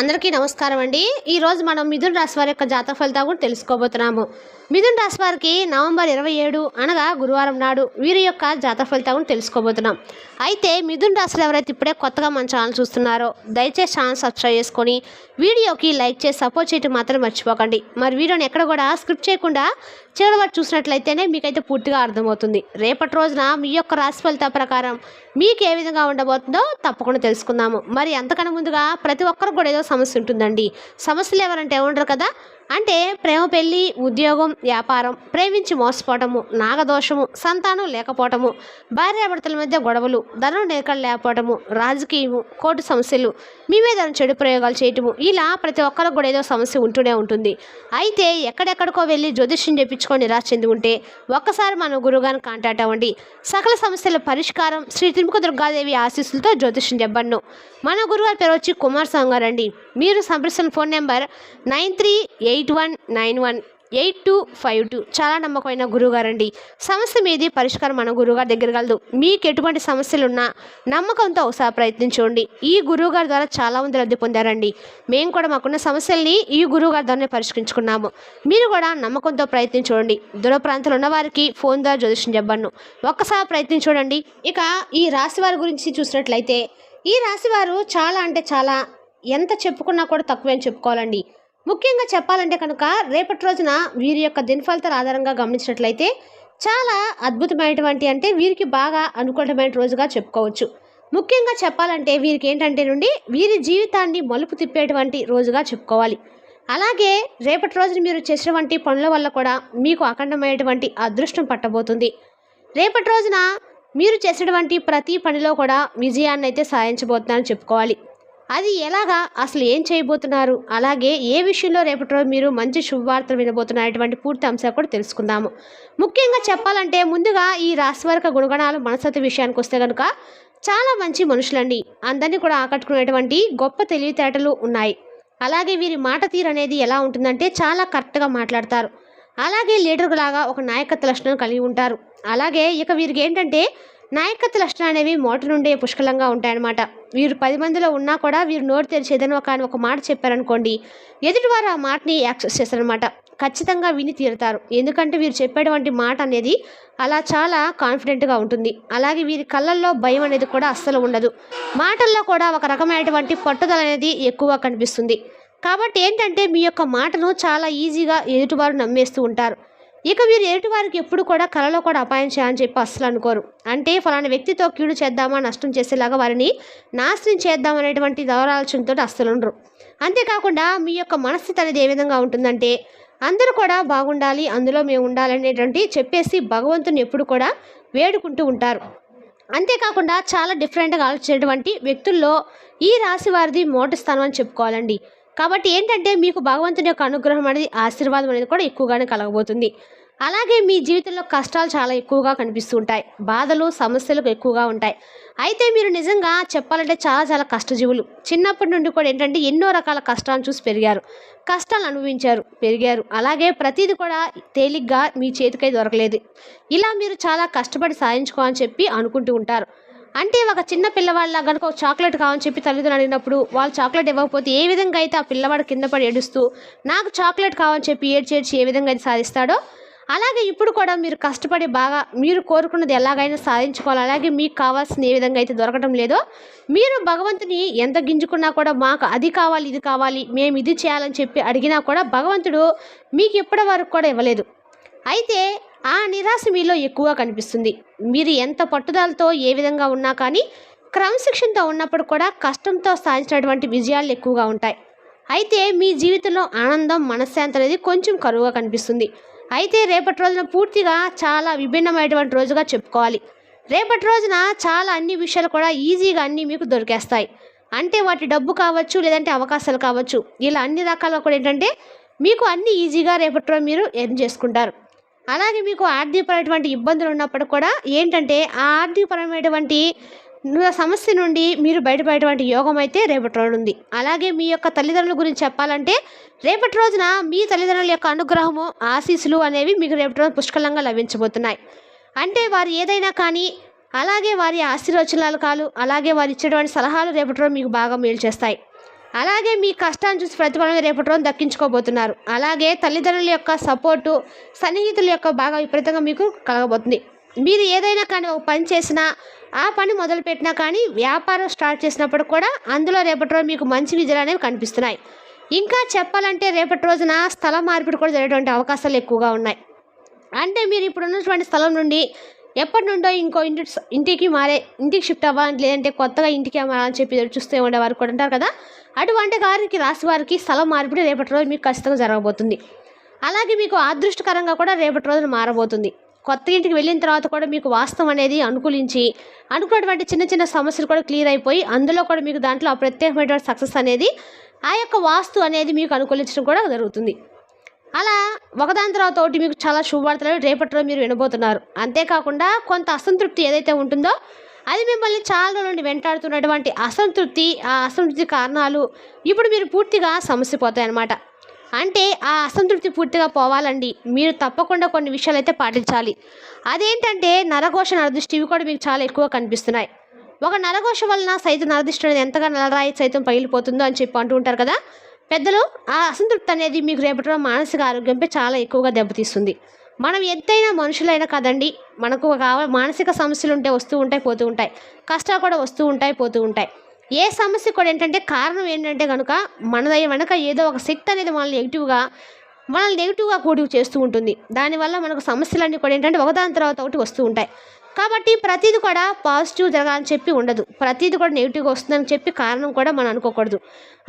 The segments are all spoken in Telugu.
అందరికీ నమస్కారం అండి. ఈరోజు మనం మిథున్ రాశి వారి యొక్క జాతక ఫలితాలు కూడా తెలుసుకోబోతున్నాము. మిథున్ రాశి వారికి నవంబర్ ఇరవై ఏడు అనగా గురువారం నాడు వీరి యొక్క జాతక ఫలితాలు కూడా తెలుసుకోబోతున్నాం. అయితే మిథున్ రాశిలో ఎవరైతే ఇప్పుడే కొత్తగా మన ఛానల్ చూస్తున్నారో దయచేసి ఛానల్ సబ్స్క్రైబ్ చేసుకొని వీడియోకి లైక్ చేసి సపోర్ట్ చేయడం మాత్రం మర్చిపోకండి. మరి వీడియోని ఎక్కడ కూడా స్క్రిప్ట్ చేయకుండా చివరి వరకు చూసినట్లయితేనే మీకైతే పూర్తిగా అర్థమవుతుంది. రేపటి రోజున మీ యొక్క రాశి ఫలితాల ప్రకారం మీకు ఏ విధంగా ఉండబోతుందో తప్పకుండా తెలుసుకుందాము. మరి అంతకన్నా ముందుగా ప్రతి ఒక్కరు కూడా ఏదో సమస్య ఉంటుందండి. సమస్యలు ఎవరంటే ఏమంటారు కదా? అంటే ప్రేమ పెళ్ళి ఉద్యోగం వ్యాపారం ప్రేమించి మోసపోవటము నాగదోషము సంతానం లేకపోవటము భార్యాభర్తల మధ్య గొడవలు ధనం నేకలు లేకపోవటము రాజకీయము కోర్టు సమస్యలు మీ మీద చెడు ప్రయోగాలు చేయటము ఇలా ప్రతి ఒక్కరికి కూడా ఏదో సమస్య ఉంటూనే ఉంటుంది. అయితే ఎక్కడెక్కడికో వెళ్ళి జ్యోతిష్యం చెప్పించుకొని నిరాశ చెంది ఉంటే ఒక్కసారి మన గురుగారిని కాంటాక్ట్ అవ్వండి. సకల సమస్యల పరిష్కారం శ్రీ త్రిముఖ దుర్గాదేవి ఆశీస్సులతో జ్యోతిష్యం చెప్పండి. మన గురుగారి పేరు వచ్చి కుమార్ స్వామి గారు అండి మీరు సంప్రదించిన phone number nine three eight one nine one eight two five two. చాలా నమ్మకమైన గురువుగారండి. సమస్య మీది పరిష్కారం మన గురువుగారి దగ్గర కలదు. మీకు ఎటువంటి సమస్యలు ఉన్నా నమ్మకంతో ఒకసారి ప్రయత్నించండి. ఈ గురువుగారి ద్వారా చాలామంది లబ్ధి పొందారండి. మేము కూడా మాకున్న సమస్యల్ని ఈ గురువుగారి ద్వారానే పరిష్కరించుకున్నాము. మీరు కూడా నమ్మకంతో ప్రయత్నించండి. దూర ప్రాంతాలు ఉన్న వారికి ఫోన్ ద్వారా జ్యోతిషం చెప్పను ఒక్కసారి ప్రయత్నించండి. ఇక ఈ రాశి వారి గురించి చూసినట్లయితే ఈ రాశి వారు చాలా అంటే చాలా ఎంత చెప్పుకున్నా కూడా తక్కువే అని చెప్పుకోవాలండి. ముఖ్యంగా చెప్పాలంటే కనుక రేపటి రోజున వీరి యొక్క దినఫలితాల ఆధారంగా గమనించినట్లయితే చాలా అద్భుతమైనటువంటి అంటే వీరికి బాగా అనుకూలమైన రోజుగా చెప్పుకోవచ్చు. ముఖ్యంగా చెప్పాలంటే వీరికి ఏంటంటే నుండి వీరి జీవితాన్ని మలుపు తిప్పేటువంటి రోజుగా చెప్పుకోవాలి. అలాగే రేపటి రోజున మీరు చేసినటువంటి పనుల వల్ల కూడా మీకు అఖండమైనటువంటి అదృష్టం పట్టబోతుంది. రేపటి రోజున మీరు చేసినటువంటి ప్రతి పనిలో కూడా విజయాన్ని అయితే సాధించబోతున్నారని చెప్పుకోవాలి. అది ఎలాగా? అసలు ఏం చేయబోతున్నారు? అలాగే ఏ విషయంలో రేపటి రోజు మీరు మంచి శుభవార్తలు వినబోతున్నటువంటి పూర్తి అంశాలు కూడా తెలుసుకుందాము. ముఖ్యంగా చెప్పాలంటే ముందుగా ఈ రాశివారిక గుణగణాలు మనస్తత్వ విషయానికి వస్తే కనుక చాలా మంచి మనుషులండి. అందరినీ కూడా ఆకట్టుకునేటువంటి గొప్ప తెలివితేటలు ఉన్నాయి. అలాగే వీరి మాట తీరు అనేది ఎలా ఉంటుందంటే చాలా కరెక్ట్గా మాట్లాడతారు. అలాగే లీడర్ లాగా ఒక నాయకత్వ లక్షణం కలిగి ఉంటారు. అలాగే ఇక వీరికి ఏంటంటే నాయకత్వ లక్షణాలు అనేవి మోట నుండే పుష్కలంగా ఉంటాయన్నమాట. వీరు పది మందిలో ఉన్నా కూడా వీరు నోరు తెరిచి ఏదైనా ఒక ఒక మాట చెప్పారనుకోండి ఎదుటివారు ఆ మాటని యాక్సెస్ చేస్తారనమాట ఖచ్చితంగా విని తీరుతారు. ఎందుకంటే వీరు చెప్పేటువంటి మాట అనేది అలా చాలా కాన్ఫిడెంట్గా ఉంటుంది. అలాగే వీరి కళ్ళల్లో భయం అనేది కూడా అస్సలు ఉండదు. మాటల్లో కూడా ఒక రకమైనటువంటి పట్టుదల అనేది ఎక్కువ కనిపిస్తుంది. కాబట్టి ఏంటంటే మీ యొక్క మాటను చాలా ఈజీగా ఎదుటివారు నమ్మేస్తూ ఉంటారు. ఇక వీరు ఎదుటివారికి ఎప్పుడు కూడా కళలో కూడా అపాయం చేయాలని చెప్పి అస్సలు అనుకోరు. అంటే ఫలానా వ్యక్తితో కీడు చేద్దామా నష్టం చేసేలాగా వారిని నాశనం చేద్దాం అనేటువంటి దౌరాలోచనతో అస్సలు ఉండరు. అంతేకాకుండా మీ యొక్క మనస్థితి అనేది ఏ విధంగా ఉంటుందంటే అందరూ కూడా బాగుండాలి అందులో మేము ఉండాలనేటువంటి చెప్పేసి భగవంతుని ఎప్పుడు కూడా వేడుకుంటూ ఉంటారు. అంతేకాకుండా చాలా డిఫరెంట్గా ఆలోచించేటువంటి వ్యక్తుల్లో ఈ రాశి వారిది మోటి స్థానం అని చెప్పుకోవాలండి. కాబట్టి ఏంటంటే మీకు భగవంతుని యొక్క అనుగ్రహం అనేది ఆశీర్వాదం అనేది కూడా ఎక్కువగానే కలగబోతుంది. అలాగే మీ జీవితంలో కష్టాలు చాలా ఎక్కువగా కనిపిస్తూ ఉంటాయి బాధలు సమస్యలు ఎక్కువగా ఉంటాయి. అయితే మీరు నిజంగా చెప్పాలంటే చాలా చాలా కష్టజీవులు. చిన్నప్పటి నుండి కూడా ఏంటంటే ఎన్నో రకాల కష్టాలను చూసి పెరిగారు. కష్టాలు అనుభవించారు పెరిగారు. అలాగే ప్రతిదీ కూడా తేలిగ్గా మీ చేతికై దొరకలేదు. ఇలా మీరు చాలా కష్టపడి సాధించుకోవాలని చెప్పి అనుకుంటూ ఉంటారు. అంటే ఒక చిన్న పిల్లవాళ్ళ కనుక ఒక చాక్లెట్ కావాలని చెప్పి తల్లిదండ్రులు అడిగినప్పుడు వాళ్ళు చాక్లెట్ ఇవ్వకపోతే ఏ విధంగా అయితే ఆ పిల్లవాడు కింద పడి ఏడుస్తూ నాకు చాక్లెట్ కావాలని చెప్పి ఏడ్చి ఏడ్చి ఏ విధంగా అయితే సాధిస్తాడో అలాగే ఇప్పుడు కూడా మీరు కష్టపడి బాగా మీరు కోరుకున్నది ఎలాగైనా సాధించుకోవాలి. అలాగే మీకు కావాల్సిన ఏ విధంగా అయితే దొరకడం లేదో మీరు భగవంతుని ఎంత గింజుకున్నా కూడా మాకు అది కావాలి ఇది కావాలి మేము ఇది చేయాలని చెప్పి అడిగినా కూడా భగవంతుడు మీకు ఇప్పటి వరకు కూడా ఇవ్వలేదు. అయితే ఆ నిరాశ మీలో ఎక్కువగా కనిపిస్తుంది. మీరు ఎంత పట్టుదలతో ఏ విధంగా ఉన్నా కానీ క్రమశిక్షణతో ఉన్నప్పుడు కూడా కష్టంతో సాధించినటువంటి విజయాలు ఎక్కువగా ఉంటాయి. అయితే మీ జీవితంలో ఆనందం మనశ్శాంతి అనేది కొంచెం కరువుగా కనిపిస్తుంది. అయితే రేపటి రోజున పూర్తిగా చాలా విభిన్నమైనటువంటి రోజుగా చెప్పుకోవాలి. రేపటి రోజున చాలా అన్ని విషయాలు కూడా ఈజీగా అన్నీ మీకు దొరికేస్తాయి. అంటే వాటి డబ్బు కావచ్చు లేదంటే అవకాశాలు కావచ్చు. ఇలా అన్ని రకాల కూడా ఏంటంటే మీకు అన్ని ఈజీగా రేపటి రోజు మీరు ఎర్న్ చేసుకుంటారు. అలాగే మీకు ఆర్థికపరమైనటువంటి ఇబ్బందులు ఉన్నప్పుడు కూడా ఏంటంటే ఆ ఆర్థికపరమైనటువంటి సమస్య నుండి మీరు బయటపడేటువంటి యోగం అయితే రేపటి రోజు ఉంది. అలాగే మీ యొక్క తల్లిదండ్రుల గురించి చెప్పాలంటే రేపటి రోజున మీ తల్లిదండ్రుల యొక్క అనుగ్రహము ఆశీస్సులు అనేవి మీకు రేపటి రోజు పుష్కలంగా లభించబోతున్నాయి. అంటే వారు ఏదైనా కానీ అలాగే వారి ఆశీర్వచనాలు కాలు అలాగే వారు ఇచ్చేటువంటి సలహాలు రేపటి రోజు మీకు బాగా మేలు చేస్తాయి. అలాగే మీ కష్టాన్ని చూసి ప్రతిఫలం రేపటి రోజు దక్కించుకోబోతున్నారు. అలాగే తల్లిదండ్రుల యొక్క సపోర్టు సన్నిహితుల యొక్క బాగా విపరీతంగా మీకు కలగబోతుంది. మీరు ఏదైనా కానీ ఒక పని చేసినా ఆ పని మొదలుపెట్టినా కానీ వ్యాపారం స్టార్ట్ చేసినప్పుడు కూడా అందులో రేపటి రోజు మీకు మంచి విజయాలు అనేవి కనిపిస్తున్నాయి. ఇంకా చెప్పాలంటే రేపటి రోజున స్థల మార్పిడి కూడా జరిగేటువంటి అవకాశాలు ఎక్కువగా ఉన్నాయి. అంటే మీరు ఇప్పుడు ఉన్నటువంటి స్థలం నుండి ఎప్పటి నుండో ఇంకో ఇంటి ఇంటికి మారే ఇంటికి షిఫ్ట్ అవ్వాలి లేదంటే కొత్తగా ఇంటికి అని చెప్పి చూస్తూ ఉండేవారు కూడా ఉంటారు కదా? అటువంటి వారికి రాసి వారికి స్థలం మార్పిడి రేపటి రోజు మీకు ఖచ్చితంగా జరగబోతుంది. అలాగే మీకు అదృష్టకరంగా కూడా రేపటి రోజున మారబోతుంది. కొత్త ఇంటికి వెళ్ళిన తర్వాత కూడా మీకు వాస్తవం అనేది అనుకూలించి అనుకున్నటువంటి చిన్న చిన్న సమస్యలు కూడా క్లియర్ అయిపోయి అందులో కూడా మీకు దాంట్లో ఆ ప్రత్యేకమైనటువంటి సక్సెస్ అనేది ఆ యొక్క వాస్తు అనేది మీకు అనుకూలించడం కూడా జరుగుతుంది. అలా ఒకదాని తర్వాత ఒకటి మీకు చాలా శుభవార్తలు రేపటిలో మీరు వినబోతున్నారు. అంతేకాకుండా కొంత అసంతృప్తి ఏదైతే ఉంటుందో అది మిమ్మల్ని చాలా రోజుల నుండి వెంటాడుతున్నటువంటి అసంతృప్తి ఆ అసంతృప్తి కారణాలు ఇప్పుడు మీరు పూర్తిగా సమస్యపోతాయి అన్నమాట అంటే ఆ అసంతృప్తి పూర్తిగా పోవాలండి. మీరు తప్పకుండా కొన్ని విషయాలు అయితే పాటించాలి. అదేంటంటే నరఘోష నరదృష్టి ఇవి కూడా మీకు చాలా ఎక్కువ కనిపిస్తున్నాయి. ఒక నరఘోష వలన సైతం నరదృష్టి అనేది ఎంతగా నలరాయి సైతం పగిలిపోతుందో అని చెప్పి అంటూ ఉంటారు కదా. పెద్దలు ఆ అసంతృప్తి అనేది మీకు రేపటిలో మానసిక ఆరోగ్యంపై చాలా ఎక్కువగా దెబ్బతీస్తుంది. మనం ఎంతైనా మనుషులైనా కదండి మనకు కావాలి మానసిక సమస్యలు ఉంటే వస్తూ ఉంటాయి పోతూ ఉంటాయి. కష్టాలు కూడా వస్తూ ఉంటాయి పోతూ ఉంటాయి. ఏ సమస్య కూడా ఏంటంటే కారణం ఏంటంటే కనుక మన వెనక ఏదో ఒక శక్తి అనేది మనల్ని నెగిటివ్గా మనల్ని నెగిటివ్గా కూడి చేస్తూ ఉంటుంది. దానివల్ల మనకు సమస్యలన్నీ కూడా ఏంటంటే ఒకదాని తర్వాత ఒకటి వస్తూ ఉంటాయి. కాబట్టి ప్రతిది కూడా పాజిటివ్ జరగాలని చెప్పి ఉండదు. ప్రతిది కూడా నెగిటివ్గా వస్తుందని చెప్పి కారణం కూడా మనం అనుకోకూడదు.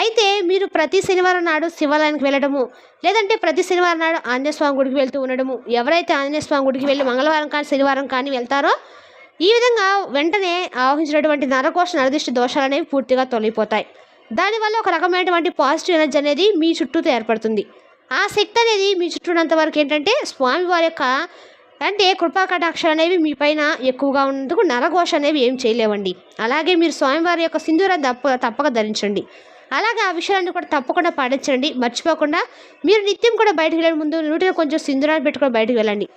అయితే మీరు ప్రతి శనివారం నాడు శివాలయానికి వెళ్ళడము లేదంటే ప్రతి శనివారం నాడు ఆంజనేయస్వామి గుడికి వెళ్తూ ఉండడము ఎవరైతే ఆంజనేయస్వామి గుడికి వెళ్ళి మంగళవారం కానీ శనివారం కానీ వెళ్తారో ఈ విధంగా వెంటనే ఆవహించినటువంటి నరకోశ నరదిష్టి దోషాలు అనేవి పూర్తిగా తొలగిపోతాయి. దానివల్ల ఒక రకమైనటువంటి పాజిటివ్ ఎనర్జీ అనేది మీ చుట్టూతో ఏర్పడుతుంది. ఆ శక్తి అనేది మీ చుట్టూ ఉన్నంత వరకు ఏంటంటే స్వామివారి యొక్క అంటే కృపా కటాక్షాలు అనేవి మీ పైన ఎక్కువగా ఉన్నందుకు నరఘోష అనేవి ఏం చేయలేవండి. అలాగే మీరు స్వామివారి యొక్క సింధూరాన్ని తప్ప తప్పక ధరించండి. అలాగే ఆ విషయాలను కూడా తప్పకుండా పాటించండి. మర్చిపోకుండా మీరు నిత్యం కూడా బయటకు వెళ్ళే ముందు నూటిలో కొంచెం సింధూరాన్ని పెట్టుకొని బయటకు వెళ్ళండి.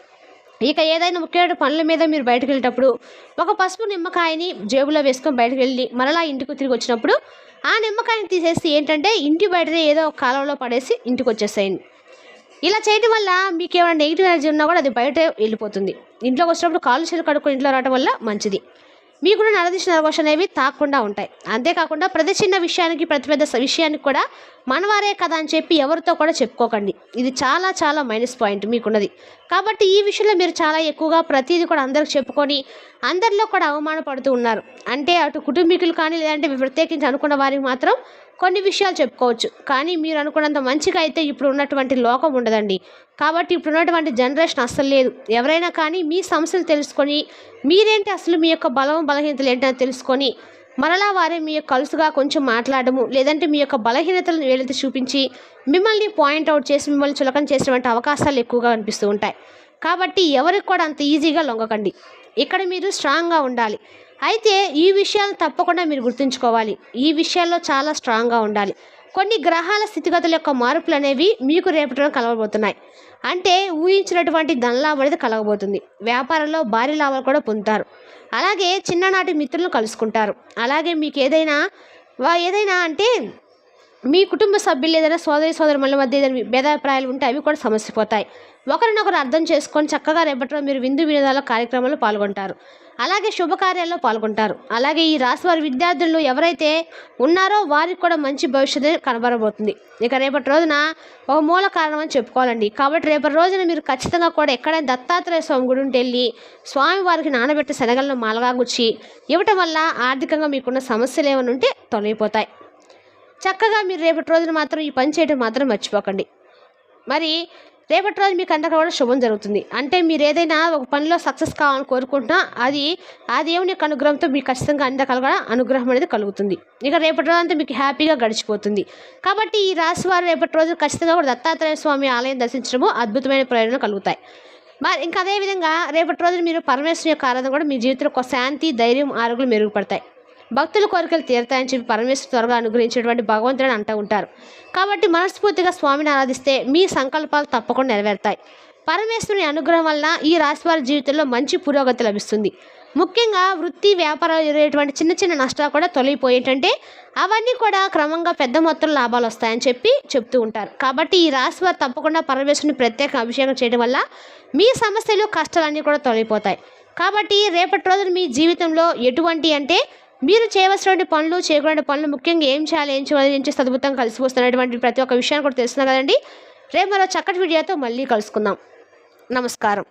ఇక ఏదైనా ముఖ్యమైన పనుల మీద మీరు బయటకు వెళ్ళేటప్పుడు ఒక పసుపు నిమ్మకాయని జేబులో వేసుకొని బయటకు వెళ్ళి మరలా ఇంటికి తిరిగి వచ్చినప్పుడు ఆ నిమ్మకాయని తీసేసి ఏంటంటే ఇంటి బయటనే ఏదో ఒక కాలంలో పడేసి ఇంటికి వచ్చేసేయండి. ఇలా చేయడం వల్ల మీకు ఏమైనా నెగిటివ్ ఎనర్జీ ఉన్నా కూడా అది బయట వెళ్ళిపోతుంది. ఇంట్లోకి వచ్చినప్పుడు కాళ్ళు చేతులు కడుక్కొని ఇంట్లో రావడం వల్ల మంచిది. మీకు కూడా నరదిశ నరవశ అనేవి తాకుండా ఉంటాయి. అంతేకాకుండా ప్రతి చిన్న విషయానికి ప్రతి పెద్ద స- విషయానికి కూడా మనవారే కదా అని చెప్పి ఎవరితో కూడా చెప్పుకోకండి. ఇది చాలా చాలా మైనస్ పాయింట్ మీకున్నది. కాబట్టి ఈ విషయంలో మీరు చాలా ఎక్కువగా ప్రతిదీ కూడా అందరికి చెప్పుకొని అందరిలో కూడా అవమానపడుతూ ఉన్నారు. అంటే అటు కుటుంబీకులు కానీ లేదంటే ప్రత్యేకించి అనుకున్న వారికి మాత్రం కొన్ని విషయాలు చెప్పుకోవచ్చు. కానీ మీరు అనుకున్నంత మంచిగా అయితే ఇప్పుడు ఉన్నటువంటి లోకం ఉండదండి. కాబట్టి ఇప్పుడు ఉన్నటువంటి జనరేషన్ అస్సలు లేదు. ఎవరైనా కానీ మీ సమస్యలు తెలుసుకొని మీరేంటి అసలు మీ యొక్క బలం బలహీనతలు ఏంటని తెలుసుకొని మరలా వారే మీ యొక్క కలుసుగా కొంచెం మాట్లాడము లేదంటే మీ యొక్క బలహీనతలను వేలెత్తి చూపించి మిమ్మల్ని పాయింట్ అవుట్ చేసి మిమ్మల్ని చులకం చేసినటువంటి అవకాశాలు ఎక్కువగా అనిపిస్తూ ఉంటాయి. కాబట్టి ఎవరికి కూడా అంత ఈజీగా లొంగకండి. ఇక్కడ మీరు స్ట్రాంగ్గా ఉండాలి. అయితే ఈ విషయాలు తప్పకుండా మీరు గుర్తుంచుకోవాలి. ఈ విషయాల్లో చాలా స్ట్రాంగ్గా ఉండాలి. కొన్ని గ్రహాల స్థితిగతుల యొక్క మార్పులు అనేవి మీకు రేపటిలో కలగబోతున్నాయి అంటే ఊహించినటువంటి ధనలాభం అనేది కలగబోతుంది. వ్యాపారంలో భారీ లాభాలు కూడా పొందుతారు. అలాగే చిన్ననాటి మిత్రులను కలుసుకుంటారు. అలాగే మీకు ఏదైనా వా- ఏదైనా అంటే మీ కుటుంబ సభ్యులు ఏదైనా సోదరి సోదరుల మధ్య ఏదైనా భేదాభిప్రాయాలు ఉంటే అవి కూడా సమస్యపోతాయి ఒకరినొకరు అర్థం చేసుకొని చక్కగా రేపటిలో మీరు విందు వినోదాల కార్యక్రమాల్లో పాల్గొంటారు. అలాగే శుభకార్యాల్లో పాల్గొంటారు. అలాగే ఈ రాశి వారి విద్యార్థులు ఎవరైతే ఉన్నారో వారికి కూడా మంచి భవిష్యత్తు కనబడబోతుంది. ఇక రేపటి రోజున ఒక మూల కారణం అని చెప్పుకోవాలండి. కాబట్టి రేపటి రోజున మీరు ఖచ్చితంగా కూడా ఎక్కడైనా దత్తాత్రేయ స్వామి గుడి ఉంటే వెళ్ళి స్వామి వారికి నానబెట్టి శనగలను మాలగా గుచ్చి ఇవ్వటం వల్ల ఆర్థికంగా మీకున్న సమస్యలు ఏమైనా ఉంటే తొలగిపోతాయి. చక్కగా మీరు రేపటి రోజున మాత్రం ఈ పని చేయడం మాత్రం మర్చిపోకండి. మరి రేపటి రోజు మీకు అందరికీ కూడా శుభం జరుగుతుంది. అంటే మీరు ఏదైనా ఒక పనిలో సక్సెస్ కావాలని కోరుకుంటున్నా అది ఆ దేవుని యొక్క అనుగ్రహంతో మీకు ఖచ్చితంగా అన్ని కలగడం అనుగ్రహం అనేది కలుగుతుంది. ఇక రేపటి రోజు అంతా మీకు హ్యాపీగా గడిచిపోతుంది. కాబట్టి ఈ రాశి వారు రేపటి రోజు ఖచ్చితంగా కూడా దత్తాత్రేయ స్వామి ఆలయం దర్శించడము అద్భుతమైన ప్రయోజనం కలుగుతాయి. మరి ఇంకా అదేవిధంగా రేపటి రోజున మీరు పరమేశ్వరుని యొక్క ఆరాధన కూడా మీ జీవితంలో ఒక శాంతి ధైర్యం ఆరోగ్యం మెరుగుపడతాయి. భక్తుల కోరికలు తీరతాయని చెప్పి పరమేశ్వరు త్వరగా అనుగ్రహించేటువంటి భగవంతుడు అంటూ ఉంటారు. కాబట్టి మనస్ఫూర్తిగా స్వామిని ఆరాధిస్తే మీ సంకల్పాలు తప్పకుండా నెరవేరుతాయి. పరమేశ్వరుని అనుగ్రహం వల్ల ఈ రాశి వారి జీవితంలో మంచి పురోగతి లభిస్తుంది. ముఖ్యంగా వృత్తి వ్యాపారాలు జరిగేటువంటి చిన్న చిన్న నష్టాలు కూడా తొలగిపోయేటంటే అవన్నీ కూడా క్రమంగా పెద్ద మొత్తంలో లాభాలు వస్తాయని చెప్పి చెప్తూ ఉంటారు. కాబట్టి ఈ రాశి వారు తప్పకుండా పరమేశ్వరుని ప్రత్యేక అభిషేకం చేయడం వల్ల మీ సమస్యలు కష్టాలన్నీ కూడా తొలగిపోతాయి. కాబట్టి రేపటి రోజున మీ జీవితంలో ఎటువంటి అంటే మీరు చేయవలసినటువంటి పనులు చేయకూడని పనులు ముఖ్యంగా ఏం చేయాలి ఏం చేయాలి ఏం చేస్తే అద్భుతంగా కలిసి వస్తున్నటువంటి ప్రతి ఒక్క విషయాన్ని కూడా తెలుస్తుంది కదండి. రేపు మరో చక్కటి వీడియోతో మళ్ళీ కలుసుకుందాం. నమస్కారం.